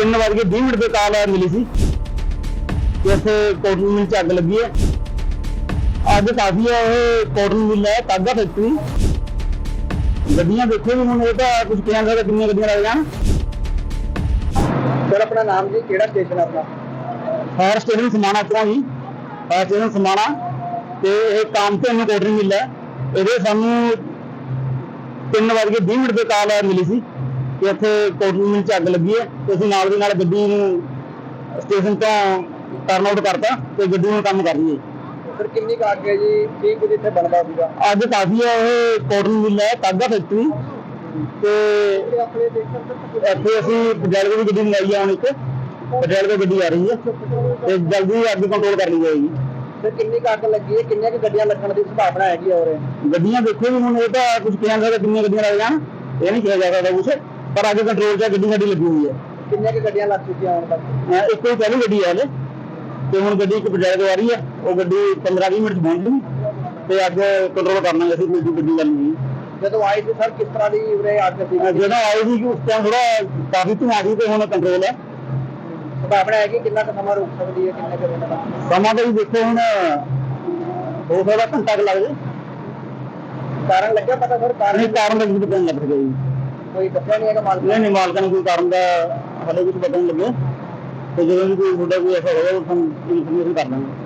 ਤਿੰਨ ਵਜੇ ਕੇ 20 ਮਿੰਟ ਤੇ ਕਾਲ ਮਿਲੀ ਸੀ। ਕਿ ਇੱਥੇ ਕੋਟਨ ਮਿਲ ਚ ਅੱਗ ਲੱਗੀ ਹੈ। ਅੱਜ ਕਾਫੀ ਹੈ ਇਹ ਕੋਟਨ ਮਿਲ ਹੈ ਤਾਗਾ ਫੈਕਟਰੀ ਗੱਡੀਆਂ ਦੇਖੋ ਵੀ ਹੁਣ ਇਹ ਤਾਂ ਕੁਝ ਕਿਹਾ ਸਕਦਾ ਕਿੰਨੀਆਂ ਗੱਡੀਆਂ ਲੱਗ ਜਾਣ। ਸਰ ਆਪਣਾ ਨਾਮ ਜੀ ਕਿਹੜਾ ਸਟੇਸ਼ਨ ਆਪਣਾ? ਫਾਇਰ ਸਟੇਸ਼ਨ ਸਮਾਣਾ ਤੋਂ ਹੀ ਫਾਇਰ ਸਟੇਸ਼ਨ ਸਮਾਣਾ। ਤੇ ਇਹ ਕੰਮ ਤੇ ਨੂੰ ਕੋਟਨ ਮਿਲ ਹੈ। ਇਹਦੇ ਸਾਨੂੰ 3 ਵਜੇ ਕੇ 20 ਮਿੰਟ ਤੇ ਕਾਲ ਮਿਲੀ ਸੀ। ਕਿ ਇੱਥੇ ਕੋਟਨ ਮਿਲ ਚ ਅੱਗ ਲੱਗੀ ਹੈ ਤੇ ਅਸੀਂ ਨਾਲ ਦੀ ਨਾਲ ਗੱਡੀ ਨੂੰ ਸਟੇਸ਼ਨ ਤੋਂ ਟਰਨ ਆਊਟ ਕਰਤਾ ਤੇ ਗੱਡੀ ਨੂੰ ਕੰਮ ਕਰ ਰਹੀ ਹੈ ਸਰ ਕਿੰਨੀ ਕੁ ਅੱਗ ਹੈ ਜੀ? ਕੀ ਕੁਝ ਇੱਥੇ ਬਣਦਾ ਸੀਗਾ? ਅੱਜ ਕਾਫੀ ਹੈ ਇਹ ਕੋਟਨ ਮਿਲ ਹੈ ਤਾਗਾ ਫੈਕਟਰੀ ਤੇ ਇੱਥੇ ਅਸੀਂ ਪਟਿਆਲੇ ਦੀ ਗੱਡੀ ਮੰਗਾਈ ਹੁਣ ਇੱਕ। ਪਟਿਆਲੇ ਤੋਂ ਗੱਡੀ ਆ ਰਹੀ ਹੈ। ਤੇ ਜਲਦੀ ਅੱਗ ਕੰਟਰੋਲ ਕਰ ਲਈ ਜਾਏਗੀ। ਸਰ ਕਿੰਨੀ ਕੁ ਅੱਗ ਲੱਗੀ ਹੈ? ਕਿੰਨੀਆਂ ਕੁ ਗੱਡੀਆਂ ਲੱਗਣ ਦੀ ਸੰਭਾਵਨਾ ਹੈਗੀ ਔਰ ਗੱਡੀਆਂ ਦੇਖੋ ਵੀ ਹੁਣ ਇਹ ਤਾਂ ਕੁਝ ਕਿਹਾ ਸਕਦਾ ਕਿੰਨੀਆਂ ਗੱਡੀਆਂ ਲੱਗ ਜਾਣ। ਇਹ ਨਹੀਂ ਕਿਹਾ ਜਾ ਸਕਦਾ ਕੁਝ ਪਰ ਅੱਗੇ ਕੰਟਰੋਲ 'ਚ ਗੱਡੀ ਸਾਡੀ ਲੱਗੀ ਹੋਈ ਹੈ। ਕਿੰਨੀਆਂ ਕੁ ਗੱਡੀਆਂ ਲੱਗ ਚੁੱਕੀਆਂ ਹੁਣ ਤੱਕ? ਅਹ ਇੱਕ ਹੀ ਪਹਿਲੀ ਗੱਡੀ ਹਲੇ। ਤੇ ਹੁਣ ਗੱਡੀ ਇੱਕ ਪਟਿਆਲੇ ਤੋਂ ਆ ਰਹੀ ਹੈ ਉਹ ਗੱਡੀ 15-20 ਮਿੰਟ 'ਚ ਪਹੁੰਚ ਜੂਗੀ ਤੇ ਅੱਗ ਕੰਟਰੋਲ ਕਰ ਲਾਂਗੇ ਅਸੀਂ ਕੋਈ ਗੱਡੀ ਗੱਲ ਨਹੀਂ ਜਦੋਂ ਆਈ ਸੀ ਸਰ ਕਿਸ ਤਰ੍ਹਾਂ ਦੀ ਉਰੇ ਅੱਗ ਸੀ ਅਹ ਜਦੋਂ ਆਏ ਸੀ ਕਿ ਉਸ ਟਾਈਮ ਥੋੜਾ ਕਾਫੀ ਧੂਆਂ ਸੀ ਤੇ ਹੁਣ ਕੰਟਰੋਲ ਹੈ। ਸੰਭਾਵਨਾ ਹੈ ਕਿ ਕਿੰਨਾ ਕੁ ਸਮਾਂ ਰੁਕ ਸਕਦੀ ਹੈ ਕਿੰਨੇ ਕੁ ਦਿਨ ਦਾ? ਸਮਾਂ ਤਾਂ ਜੀ ਦੇਖੋ ਹੁਣ ਹੋ ਸਕਦਾ ਘੰਟਾ ਕੁ ਲੱਗ ਜਾਏ। ਕਾਰਨ ਲੱਗਿਆ ਪਤਾ ਸਰ? ਕਾਰਨ ਕਾਰਨ ਦਾ ਕੁਝ ਪਤਾ ਨਹੀਂ ਲੱਗ ਰਿਹਾ ਜੀ। ਕੋਈ ਦੱਸਿਆ ਨਹੀਂ ਹੈਗਾ ਮਾਲਕ ਨਹੀਂ ਮਾਲਕਾਂ ਨੂੰ ਕੋਈ ਕਾਰਨ ਦਾ ਹਲੇ ਕੁਝ ਪਤਾ ਨਹੀਂ ਲੱਗਿਆ। ਤੇ ਜਦੋਂ ਵੀ ਕੋਈ ਤੁਹਾਡਾ ਕੋਈ ਐਸਾ ਹੋਵੇ ਤਾਂ ਸਾਨੂੰ ਇਨਫੋਰਮੇਸ਼ਨ ਕਰ ਦਾਂਗੇ